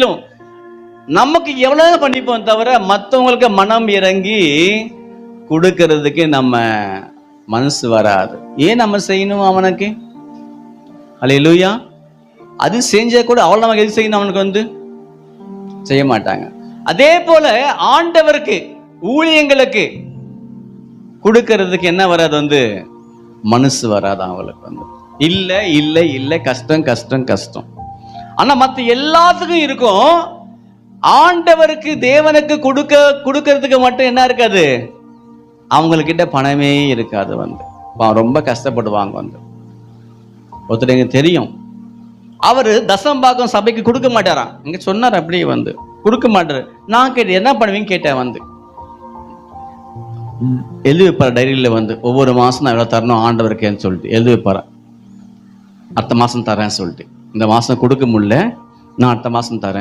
முற்றிலும் நமக்கு எவ்வளவு பண்ணிப்போம் தவிர மற்றவங்களுக்கு மனம் இறங்கி கொடுக்கறதுக்கு நம்ம மனசு வராது. ஏன் நம்ம செய்யணும் அவனுக்கு? அலையிலூயா அது செஞ்சா கூட அவள் நமக்கு எது செய்யணும் அவனுக்கு வந்து? செய்ய மாட்டாங்க. அதே போல ஆண்டவருக்கு ஊழியங்களுக்கு கொடுக்கறதுக்கு என்ன வராது வந்து? மனசு வராது அவளுக்கு வந்து. இல்லை இல்லை இல்லை கஷ்டம் கஷ்டம் கஷ்டம். ஆனா மற்ற எல்லாத்துக்கும் இருக்கும். ஆண்டவருக்கு தேவனுக்கு கொடுக்க கொடுக்கறதுக்கு மட்டும் என்ன இருக்காது? அவங்கக்கிட்ட பணமே இருக்காது வந்து. ரொம்ப கஷ்டப்படுவாங்க வந்து. ஒருத்தர் தெரியும். அவர் தசம்பாக்கம் சபைக்கு கொடுக்க மாட்டாராம். இங்க சொன்னார் அப்படியே வந்து. கொடுக்க மாட்டாரு. நான் கேட்டேன் என்ன பண்ணுவீங்க கேட்டேன் வந்து. எழுதி வைப்பார் டைரியில் வந்து. ஒவ்வொரு மாதம் நான் எவ்வளோ தரணும் ஆண்டவருக்கேன்னு சொல்லிட்டு. எழுதி வைப்பார் அடுத்த மாதம் தரேன்னு சொல்லிட்டு. இந்த மாதம் கொடுக்க முடியல நான் அடுத்த மாதம் தரேன்.